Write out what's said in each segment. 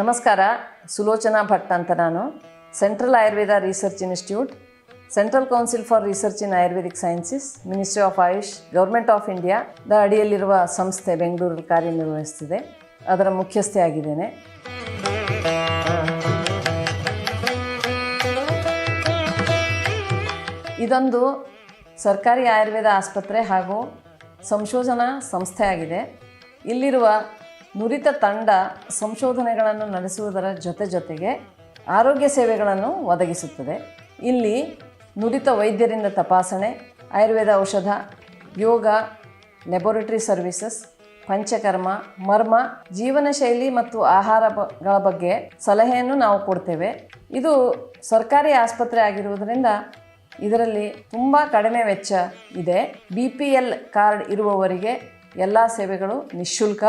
ನಮಸ್ಕಾರ, ಸುಲೋಚನಾ ಭಟ್ ಅಂತ ನಾನು central Ayurveda research institute central council for research in Ayurvedic sciences ministry of AYUSH government of India the ಅಡಿಯಲ್ಲಿರುವ ಸಂಸ್ಥೆ ಬೆಂಗಳೂರಲ್ಲಿ ಕಾರ್ಯನಿರ್ವಹಿಸ್ತಿದೆ. ಅದರ ಮುಖ್ಯಸ್ಥೆ ಆಗಿದ್ದೇನೆ. ಇದೊಂದು ಸರ್ಕಾರಿ ಆಯುರ್ವೇದ ಆಸ್ಪತ್ರೆ ಹಾಗೂ ಸಂಶೋಧನಾ ಸಂಸ್ಥೆಯಾಗಿದೆ. ಇಲ್ಲಿರುವ ನುರಿತ ತಂಡ ಸಂಶೋಧನೆಗಳನ್ನು ನಡೆಸುವುದರ ಜೊತೆ ಜೊತೆಗೆ ಆರೋಗ್ಯ ಸೇವೆಗಳನ್ನು ಒದಗಿಸುತ್ತದೆ. ಇಲ್ಲಿ ನುರಿತ ವೈದ್ಯರಿಂದ ತಪಾಸಣೆ, ಆಯುರ್ವೇದ ಔಷಧ, ಯೋಗ ಲ್ಯಾಬೊರೇಟರಿ ಸರ್ವಿಸಸ್ ಪಂಚಕರ್ಮ, ಮರ್ಮ ಜೀವನ ಶೈಲಿ ಮತ್ತು ಆಹಾರಗಳ ಬಗ್ಗೆ ಸಲಹೆಯನ್ನು ನಾವು ಕೊಡ್ತೇವೆ. ಇದು ಸರ್ಕಾರಿ ಆಸ್ಪತ್ರೆ ಆಗಿರುವುದರಿಂದ ಇದರಲ್ಲಿ ತುಂಬ ಕಡಿಮೆ ವೆಚ್ಚ ಇದೆ. ಬಿ ಪಿ ಎಲ್ ಕಾರ್ಡ್ ಇರುವವರಿಗೆ ಎಲ್ಲ ಸೇವೆಗಳು ನಿಶುಲ್ಕ.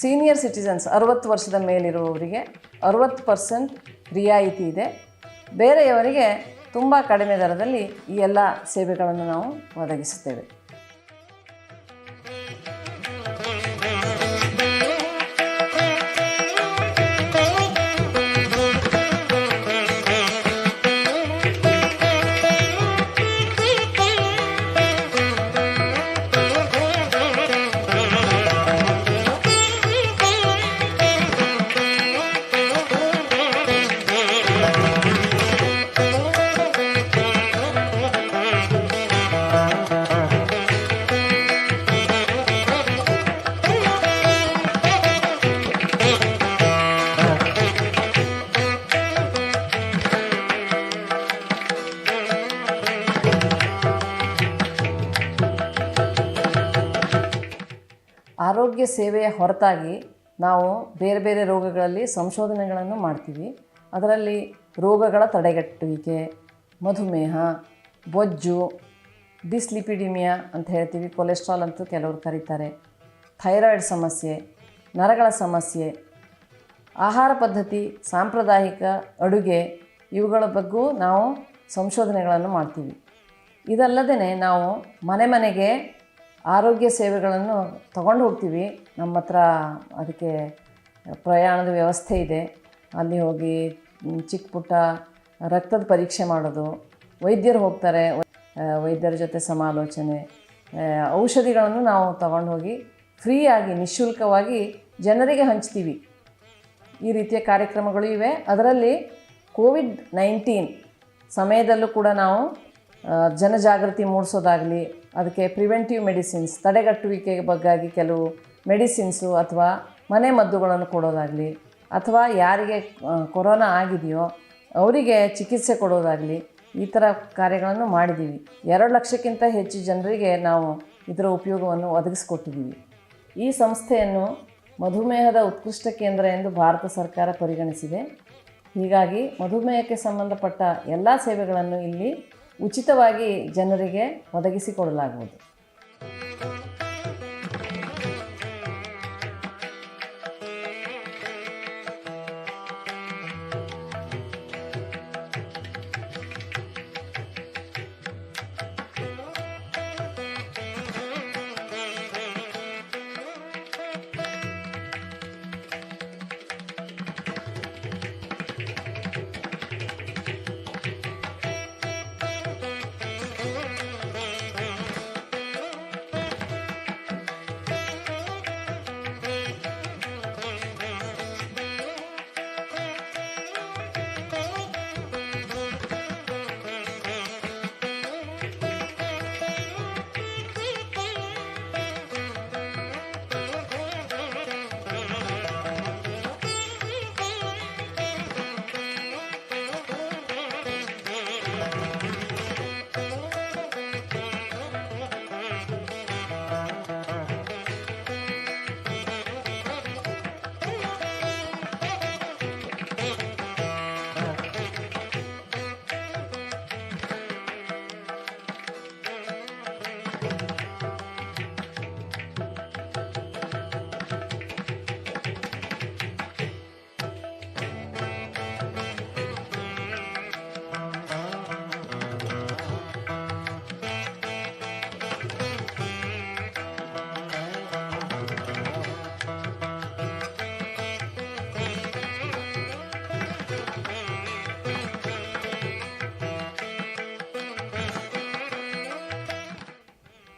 ಸೀನಿಯರ್ ಸಿಟಿಸನ್ಸ್ ಅರುವತ್ತು ವರ್ಷದ ಮೇಲಿರುವವರಿಗೆ ಅರುವತ್ತು ಪರ್ಸೆಂಟ್ ರಿಯಾಯಿತಿ ಇದೆ. ಬೇರೆಯವರಿಗೆ ತುಂಬ ಕಡಿಮೆ ದರದಲ್ಲಿ ಈ ಎಲ್ಲ ಸೇವೆಗಳನ್ನು ನಾವು ಒದಗಿಸುತ್ತೇವೆ. ಆರೋಗ್ಯ ಸೇವೆಯ ಹೊರತಾಗಿ ನಾವು ಬೇರೆ ಬೇರೆ ರೋಗಗಳಲ್ಲಿ ಸಂಶೋಧನೆಗಳನ್ನು ಮಾಡ್ತೀವಿ. ಅದರಲ್ಲಿ ರೋಗಗಳ ತಡೆಗಟ್ಟುವಿಕೆ, ಮಧುಮೇಹ, ಬೊಜ್ಜು, ಡಿಸ್ಲಿಪಿಡಿಮಿಯಾ ಅಂತ ಹೇಳ್ತೀವಿ. ಕೊಲೆಸ್ಟ್ರಾಲ್ ಅಂತೂ ಕೆಲವರು ಕರೀತಾರೆ. ಥೈರಾಯ್ಡ್ ಸಮಸ್ಯೆ, ನರಗಳ ಸಮಸ್ಯೆ, ಆಹಾರ ಪದ್ಧತಿ, ಸಾಂಪ್ರದಾಯಿಕ ಅಡುಗೆ, ಇವುಗಳ ಬಗ್ಗೂ ನಾವು ಸಂಶೋಧನೆಗಳನ್ನು ಮಾಡ್ತೀವಿ. ಇದಲ್ಲದೆ ನಾವು ಮನೆ ಮನೆಗೆ ಆರೋಗ್ಯ ಸೇವೆಗಳನ್ನು ತಗೊಂಡು ಹೋಗ್ತೀವಿ. ನಮ್ಮ ಹತ್ರ ಅದಕ್ಕೆ ಪ್ರಯಾಣದ ವ್ಯವಸ್ಥೆ ಇದೆ. ಅಲ್ಲಿ ಹೋಗಿ ಚಿಕ್ಕ ಪುಟ್ಟ ರಕ್ತದ ಪರೀಕ್ಷೆ ಮಾಡೋದು. ವೈದ್ಯರು ಹೋಗ್ತಾರೆ. ವೈದ್ಯರ ಜೊತೆ ಸಮಾಲೋಚನೆ. ಔಷಧಿಗಳನ್ನು ನಾವು ತಗೊಂಡು ಹೋಗಿ ಫ್ರೀಯಾಗಿ, ನಿಶುಲ್ಕವಾಗಿ ಜನರಿಗೆ ಹಂಚ್ತೀವಿ. ಈ ರೀತಿಯ ಕಾರ್ಯಕ್ರಮಗಳು ಇವೆ. ಅದರಲ್ಲಿ ಕೋವಿಡ್ ನೈನ್ಟೀನ್ ಸಮಯದಲ್ಲೂ ಕೂಡ ನಾವು ಜನಜಾಗೃತಿ ಮೂಡಿಸೋದಾಗಲಿ ಅದಕ್ಕೆ ಪ್ರಿವೆಂಟಿವ್ ಮೆಡಿಸಿನ್ಸ್, ತಡೆಗಟ್ಟುವಿಕೆ ಬಗ್ಗಾಗಿ ಕೆಲವು ಮೆಡಿಸಿನ್ಸು ಅಥವಾ ಮನೆ ಮದ್ದುಗಳನ್ನು ಕೊಡೋದಾಗಲಿ ಅಥವಾ ಯಾರಿಗೆ ಕೊರೋನಾ ಆಗಿದೆಯೋ ಅವರಿಗೆ ಚಿಕಿತ್ಸೆ ಕೊಡೋದಾಗಲಿ ಈ ಥರ ಕಾರ್ಯಗಳನ್ನು ಮಾಡಿದ್ದೀವಿ. ಎರಡು ಲಕ್ಷಕ್ಕಿಂತ ಹೆಚ್ಚು ಜನರಿಗೆ ನಾವು ಇದರ ಉಪಯೋಗವನ್ನು ಒದಗಿಸಿಕೊಟ್ಟಿದ್ದೀವಿ. ಈ ಸಂಸ್ಥೆಯನ್ನು ಮಧುಮೇಹದ ಉತ್ಕೃಷ್ಟ ಕೇಂದ್ರ ಎಂದು ಭಾರತ ಸರ್ಕಾರ ಪರಿಗಣಿಸಿದೆ. ಹೀಗಾಗಿ ಮಧುಮೇಹಕ್ಕೆ ಸಂಬಂಧಪಟ್ಟ ಎಲ್ಲ ಸೇವೆಗಳನ್ನು ಇಲ್ಲಿ ಉಚಿತವಾಗಿ ಜನರಿಗೆ ಒದಗಿಸಿಕೊಡಲಾಗುವುದು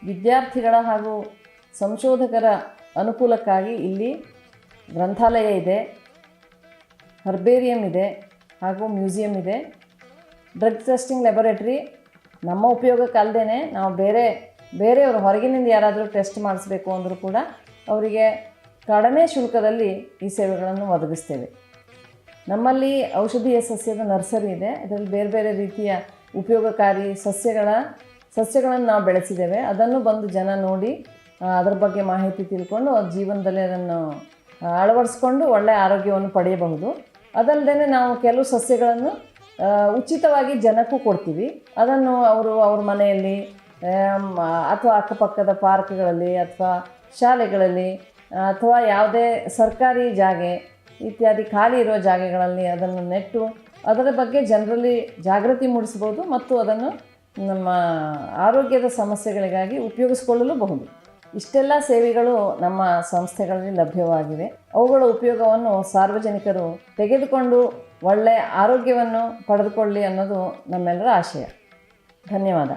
ವಿದ್ಯಾರ್ಥಿಗಳ ಹಾಗೂ ಸಂಶೋಧಕರ ಅನುಕೂಲಕ್ಕಾಗಿ ಇಲ್ಲಿ ಗ್ರಂಥಾಲಯ ಇದೆ, ಹರ್ಬೇರಿಯಂ ಇದೆ ಹಾಗೂ ಮ್ಯೂಸಿಯಂ ಇದೆ. ಡ್ರಗ್ ಟೆಸ್ಟಿಂಗ್ ಲ್ಯಾಬೊರೇಟ್ರಿ ನಮ್ಮ ಉಪಯೋಗಕ್ಕಲ್ಲದೇ ನಾವು ಬೇರೆ, ಬೇರೆಯವರು ಹೊರಗಿನಿಂದ ಯಾರಾದರೂ ಟೆಸ್ಟ್ ಮಾಡಿಸ್ಬೇಕು ಅಂದರೂ ಕೂಡ ಅವರಿಗೆ ಕಡಿಮೆ ಶುಲ್ಕದಲ್ಲಿ ಈ ಸೇವೆಗಳನ್ನು ಒದಗಿಸ್ತೇವೆ. ನಮ್ಮಲ್ಲಿ ಔಷಧೀಯ ಸಸ್ಯದ ನರ್ಸರಿ ಇದೆ. ಅದರಲ್ಲಿ ಬೇರೆ ಬೇರೆ ರೀತಿಯ ಉಪಯೋಗಕಾರಿ ಸಸ್ಯಗಳ ಸಸ್ಯಗಳನ್ನು ನಾವು ಬೆಳೆಸಿದ್ದೇವೆ. ಅದನ್ನು ಬಂದು ಜನ ನೋಡಿ ಅದರ ಬಗ್ಗೆ ಮಾಹಿತಿ ತಿಳ್ಕೊಂಡು ಅವ್ರ ಜೀವನದಲ್ಲಿ ಅದನ್ನು ಅಳವಡಿಸ್ಕೊಂಡು ಒಳ್ಳೆಯ ಆರೋಗ್ಯವನ್ನು ಪಡೆಯಬಹುದು. ಅದಲ್ಲದೆ ನಾವು ಕೆಲವು ಸಸ್ಯಗಳನ್ನು ಉಚಿತವಾಗಿ ಜನಕ್ಕೂ ಕೊಡ್ತೀವಿ. ಅದನ್ನು ಅವರು ಅವ್ರ ಮನೆಯಲ್ಲಿ ಅಥವಾ ಅಕ್ಕಪಕ್ಕದ ಪಾರ್ಕ್ಗಳಲ್ಲಿ ಅಥವಾ ಶಾಲೆಗಳಲ್ಲಿ, ಅಥವಾ ಯಾವುದೇ ಸರ್ಕಾರಿ ಜಾಗೆ ಇತ್ಯಾದಿ ಖಾಲಿ ಇರೋ ಜಾಗೆಗಳಲ್ಲಿ ಅದನ್ನು ನೆಟ್ಟು, ಅದರ ಬಗ್ಗೆ ಜನರಲ್ಲಿ ಜಾಗೃತಿ ಮೂಡಿಸ್ಬೋದು ಮತ್ತು ಅದನ್ನು ನಮ್ಮ ಆರೋಗ್ಯದ ಸಮಸ್ಯೆಗಳಿಗಾಗಿ ಉಪಯೋಗಿಸಿಕೊಳ್ಳಲು ಬಹುದು. ಇಷ್ಟೆಲ್ಲ ಸೇವೆಗಳು ನಮ್ಮ ಸಂಸ್ಥೆಗಳಲ್ಲಿ ಲಭ್ಯವಾಗಿವೆ. ಅವುಗಳ ಉಪಯೋಗವನ್ನು ಸಾರ್ವಜನಿಕರು ತೆಗೆದುಕೊಂಡು ಒಳ್ಳೆಯ ಆರೋಗ್ಯವನ್ನು ಪಡೆದುಕೊಳ್ಳಿ ಅನ್ನೋದು ನಮ್ಮೆಲ್ಲರ ಆಶಯ. ಧನ್ಯವಾದ.